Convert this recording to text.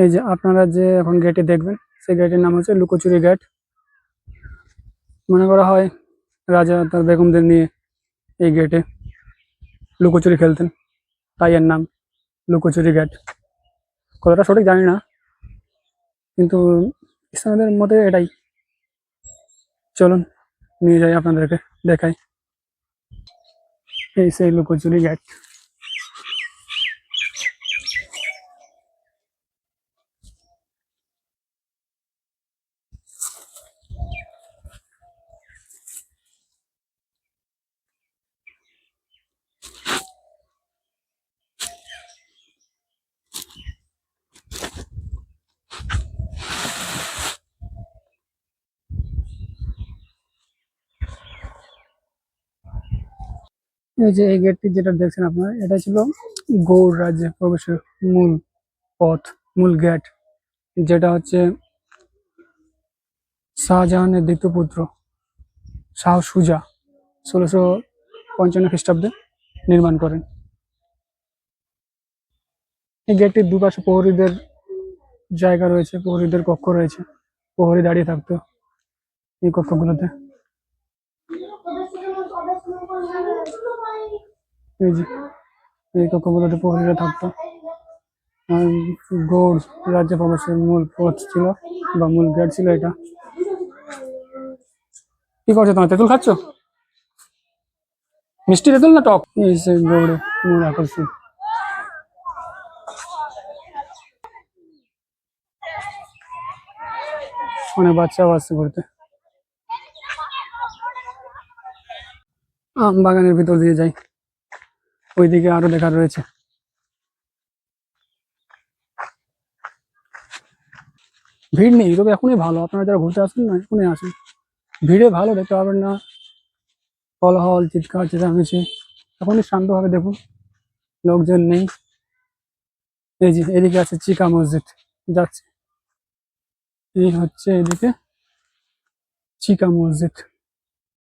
এই যে আপনারা যে এখন গেটে দেখবেন, সেই গেটের নাম হচ্ছে লুকোচুরি গেট মনে করা হয় রাজা তার বেগমদের নিয়ে এই গেটে লুকোচুরি খেলতেন। তাই এর নাম লুকোচুরি গেট কতটা সঠিক জানি না, কিন্তু ইসলামদের মতে এটাই। চলুন, নিয়ে যাই আপনাদেরকে, দেখাই। এই সেই লুকোচুরি গেট এই যে এই গেটটি যেটা দেখছেন আপনারা, এটা ছিল গৌড় রাজ্যে প্রবেশের মূল পথ, মূল গেট, যেটা হচ্ছে শাহজাহানের দ্বিতীয় পুত্র শাহ সুজা ষোলোশো পঞ্চান্ন খ্রিস্টাব্দে নির্মাণ করেন। এই গেটটির দুপাশে প্রহরীদের জায়গা রয়েছে, প্রহরীদের কক্ষ রয়েছে, প্রহরী দাঁড়িয়ে থাকতো এই কক্ষগুলোতে। এই যে, এই কক্ষগুলোতে প্রহরীরা থাকতো গৌড় রাজ্য প্রবেশের মূল পথ ছিল, বা মূল গেট ছিল এটা। কি করছ তোমার, তেঁতুল খাচ্ছ? মিষ্টি তেঁতুল না টক? গৌড়ে মূল আকর্ষণ। অনেক বাচ্চাও আসছে ঘুরতে আম বাগানের ভিতর দিয়ে যাই। ওইদিকে আরও লেখা রয়েছে। ভিড় নেই, তবে এখনই ভালো। আপনারা যারা ঘুরতে আসেন না, এখনই আসেন। ভিড়ে ভালো দেখতে পাবেন না। হল চিৎকার, চেঁচামেচি। এখনই শান্তভাবে দেখুন। লোকজন নেই। এই যে, এদিকে আছে চিকা মসজিদ। যাচ্ছে। এই হচ্ছে এদিকে চিকা মসজিদ।